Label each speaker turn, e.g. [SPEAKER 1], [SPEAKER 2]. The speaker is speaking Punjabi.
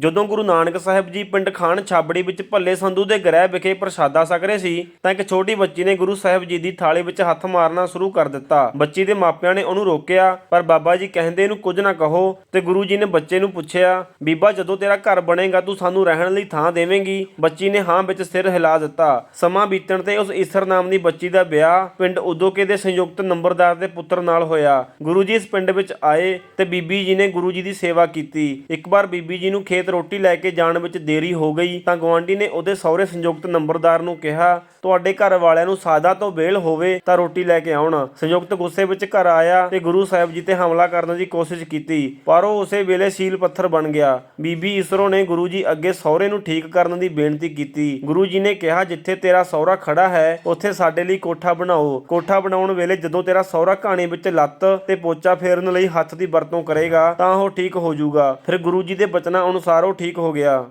[SPEAKER 1] ਜਦੋਂ ਗੁਰੂ ਨਾਨਕ ਸਾਹਿਬ ਜੀ ਪਿੰਡ ਖਾਨ ਛਾਬੜੀ ਵਿੱਚ ਭੱਲੇ ਸੰਧੂ ਦੇ ਗ੍ਰਹਿ ਵਿਖੇ ਪ੍ਰਸ਼ਾਦਾ ਛਕ ਰਹੇ ਸੀ, ਤਾਂ ਇੱਕ ਛੋਟੀ ਬੱਚੀ ਨੇ ਗੁਰੂ ਸਾਹਿਬ ਜੀ ਦੀ ਥਾਲੀ ਵਿੱਚ ਹੱਥ ਮਾਰਨਾ ਸ਼ੁਰੂ ਕਰ ਦਿੱਤਾ। ਬੱਚੀ ਦੇ ਮਾਪਿਆਂ ਨੇ ਉਹਨੂੰ ਰੋਕਿਆ, ਪਰ ਬਾਬਾ ਜੀ ਕਹਿੰਦੇ ਇਹਨੂੰ ਕੁਝ ਨਾ ਕਹੋ ਤੇ ਗੁਰੂ ਜੀ ਨੇ ਬੱਚੇ ਨੂੰ ਪੁੱਛਿਆ, ਬੀਬਾ, ਜਦੋਂ ਤੇਰਾ ਘਰ ਬਣੇਗਾ, ਤੂੰ ਸਾਨੂੰ ਰਹਿਣ ਲਈ ਥਾਂ ਦੇਵੇਂਗੀ? ਬੱਚੀ ਨੇ ਹਾਂ ਵਿੱਚ ਸਿਰ ਹਿਲਾ ਦਿੱਤਾ। ਸਮਾਂ ਬੀਤਣ ਤੇ ਉਸ ਈਸਰ ਨਾਮ ਦੀ ਬੱਚੀ ਦਾ ਵਿਆਹ ਪਿੰਡ ਉਦੋਕੇ ਦੇ ਸੰਯੁਕਤ ਨੰਬਰਦਾਰ ਦੇ ਪੁੱਤਰ ਨਾਲ ਹੋਇਆ। ਗੁਰੂ ਜੀ ਇਸ ਪਿੰਡ ਵਿੱਚ ਆਏ ਤੇ ਬੀਬੀ ਜੀ ਨੇ ਗੁਰੂ ਜੀ ਦੀ ਸੇਵਾ ਕੀਤੀ। ਇੱਕ ਵਾਰ ਬੀਬੀ ਜੀ ਨੂੰ ਖੇਤ ਰੋਟੀ ਲੈ ਕੇ ਜਾਣ ਵਿੱਚ ਦੇਰੀ ਹੋ ਗਈ ਤਾਂ ਗਵਾਂਢੀ ਨੇ ਉਹਦੇ ਸਹੁਰੇ ਸੰਯੁਕਤ ਨੰਬਰਦਾਰ ਨੂੰ ਕਿਹਾ, ਤੁਹਾਡੇ ਘਰ ਵਾਲਿਆਂ ਨੂੰ ਸਾਦਾ ਤੋਂ ਵੇਲ ਹੋਵੇ ਤਾਂ ਰੋਟੀ ਲੈ ਕੇ ਆਉਣ। ਸੰਯੁਕਤ ਗੁੱਸੇ ਵਿੱਚ ਘਰ ਆਇਆ ਤੇ ਗੁਰੂ ਸਾਹਿਬ ਜੀ ਤੇ ਹਮਲਾ ਕਰਨ ਦੀ ਕੋਸ਼ਿਸ਼ ਕੀਤੀ, ਪਰ ਉਹ ਉਸੇ ਵੇਲੇ ਸੀਲ ਪੱਥਰ ਬਣ ਗਿਆ। ਬੀਬੀ ਈਸਰੋ ਨੇ ਗੁਰੂ ਜੀ ਅੱਗੇ ਸਹੁਰੇ ਨੂੰ ਠੀਕ ਕਰਨ ਦੀ ਬੇਨਤੀ ਕੀਤੀ। ਗੁਰੂ ਜੀ ਨੇ ਕਿਹਾ, ਜਿੱਥੇ ਤੇਰਾ ਸਹੁਰਾ ਖੜਾ ਹੈ, ਉੱਥੇ ਸਾਡੇ ਲਈ ਕੋਠਾ ਬਣਾਓ। ਕੋਠਾ ਬਣਾਉਣ ਵੇਲੇ ਜਦੋਂ ਤੇਰਾ ਸਹੁਰਾ ਕਹਾਣੀ ਵਿੱਚ ਲੱਤ ਤੇ ਪੋਚਾ ਫੇਰਨ ਲਈ ਹੱਥ ਦੀ ਵਰਤੋਂ ਕਰੇਗਾ ਤਾਂ ਉਹ ਠੀਕ ਹੋ ਜਾਊਗਾ। ਫਿਰ ਗੁਰੂ ਜੀ ਦੇ ਬਚਨਾਂ ਅਨੁਸਾਰ ਉਹ ਠੀਕ ਹੋ ਗਿਆ।